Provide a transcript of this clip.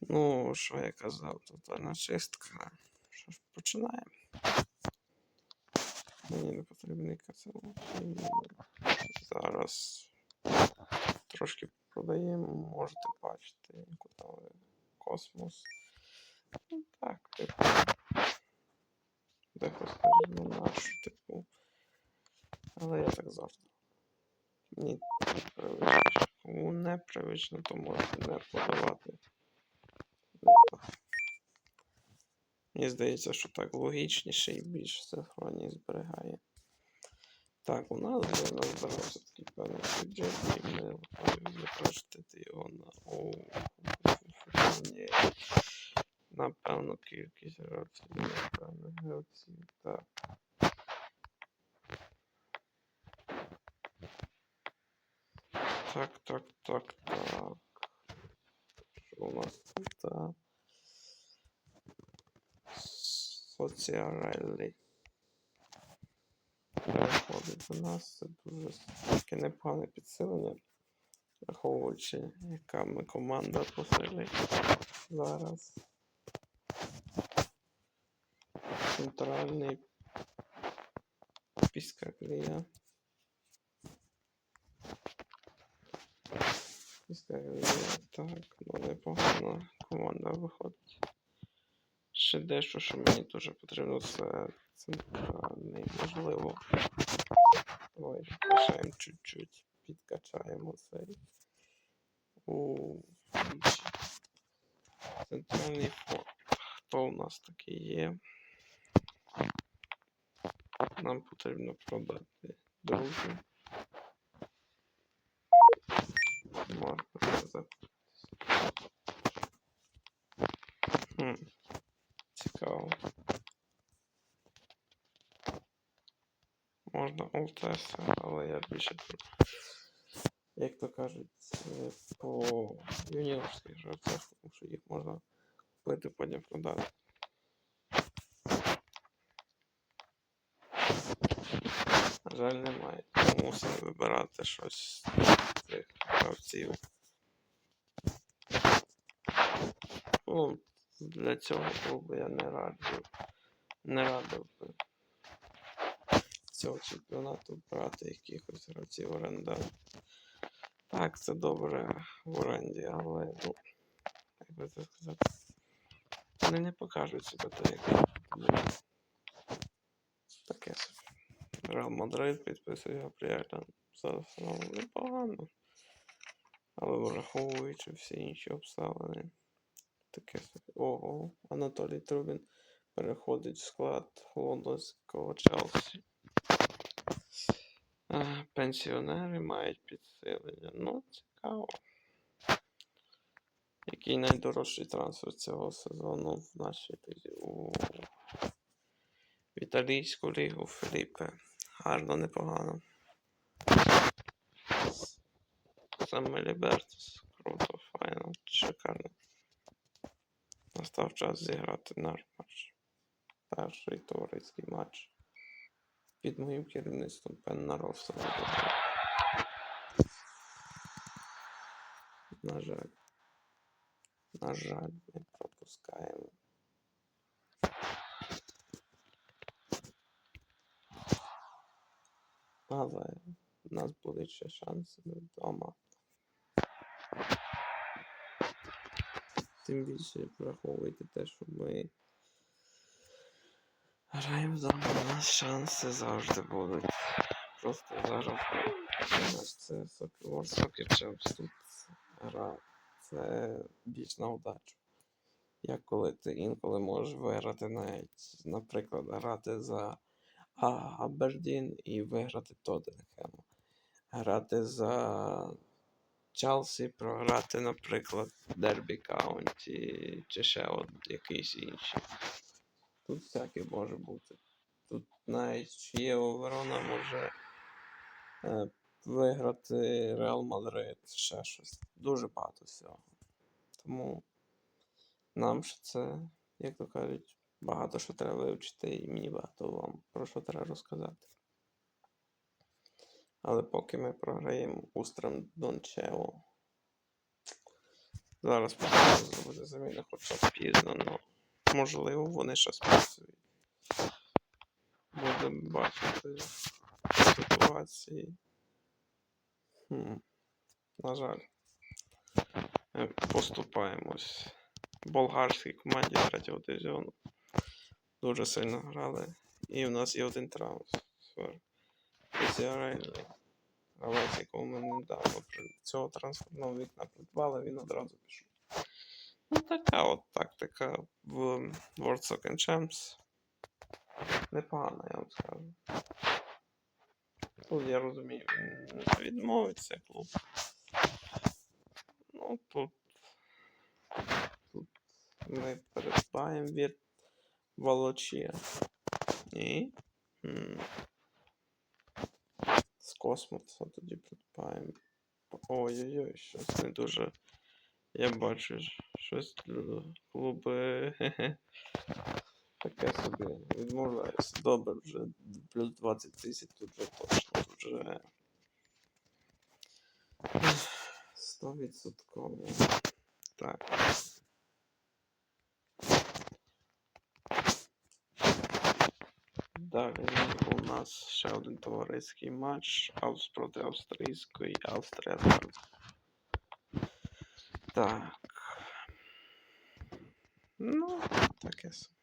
Ну, що я казав, тотальна чистка. Що ж, починаємо. Мені не потрібний кацел. Зараз трошки продаємо, можете бачити, куди космос. Ну так, типу. Дехто скаже, ну нашу, типу. Але я так завжди. Мені непривично. Кому непривично, то можете не подавати. Мені здається, що так логічніше і більш синхронність зберігає. Так, у нас вже назбирався такий певний бюджет, і ми готові використати його на. О, ні. На певну кількість гравців, на гравців. Так. Так, так, так, так. Що у нас тут? Так. Соціарелі. Переходить до нас. Це дуже таке непогане підсилення. Враховуючи, яка ми команда по силі зараз. Центральний піскаклія. Піскаклія, так, ну непогана команда виходить. Ще дещо, що мені дуже потрібно, це центральний, можливо. Давай лишаємо чуть-чуть, підкачаємо цей. У. Центральний форт. Хто у нас такий є? Нам потрібно продати друзі. Можна сказати. Хм. Цікаво. Можна Олтеса, але я більше як то кажуть, е, по юніорських гравцях, тому що їх можна купити, потім продати. На жаль, немає. Мусимо вибирати щось з цих гравців. Для цього клубу я не раджу. Не радив би цього чемпіонату брати якихось гравців оренда. Так, це добре в оренді, але, ну, як би це сказати, вони не покажуть себе так, як таке собі. Реал Мадрид підписує Габріеля. Зараз ну, непогано. Але враховуючи всі інші обставини. Таке. Ого, Анатолій Трубін переходить в склад лондонського Челсі. Е, Пенсіонери мають підсилення. Ну, цікаво. Який найдорожчий трансфер цього сезону в нашій лізі? В італійську лігу Філіппе. Гарно, непогано. Саме Лібертус. Круто, файно, шикарно. Настав час зіграти наш матч. Перший товариський матч. Під моїм керівництвом Пенна Ровса. На жаль. На жаль, ми пропускаємо. Але в нас будуть ще шанси вдома. Тим більше враховуйте те, що ми граємо у нас шанси завжди будуть. Просто зараз це World тут гра. Це більш на удачу. Як коли ти інколи можеш виграти навіть, наприклад, грати за Абердін і виграти Тоттенхем. Грати за Челсі, програти, наприклад, Дербі Каунті чи ще от якийсь інший. Тут всяке може бути. Тут навіть Чієво Верона може е, виграти Реал Мадрид, ще щось. Дуже багато всього. Тому нам ж це, як то кажуть, багато що треба вивчити, і мені багато вам про що треба розказати. Але поки ми програємо Устрем Дончево. Зараз потрібно зробити заміни, хоча пізно, але можливо вони ще спрацюють. Будемо бачити ситуації. Хм. На жаль. Е, Поступаємось. Болгарській команді третього дивізіону. Дуже сильно грали. І в нас є один трансфер. Гравець, якого ми недавно цього трансферного вікна придбали, він одразу пішов. Ну, така от тактика в World Soccer Champs. Непогана, я вам скажу. Тут я розумію, відмовиться клуб. Ну, тут, тут ми придбаємо від Волочія. І. космоса тоді придбаємо. Ой-ой-ой, щось не дуже. Я бачу, щось клуби. Таке собі. Відмовляюся. Добре, вже плюс 20 тисяч тут вже точно. Вже. 100%. Так. Далі у нас ще один товариський матч Авс проти австрійської Австрія. Так. Ну, таке собі.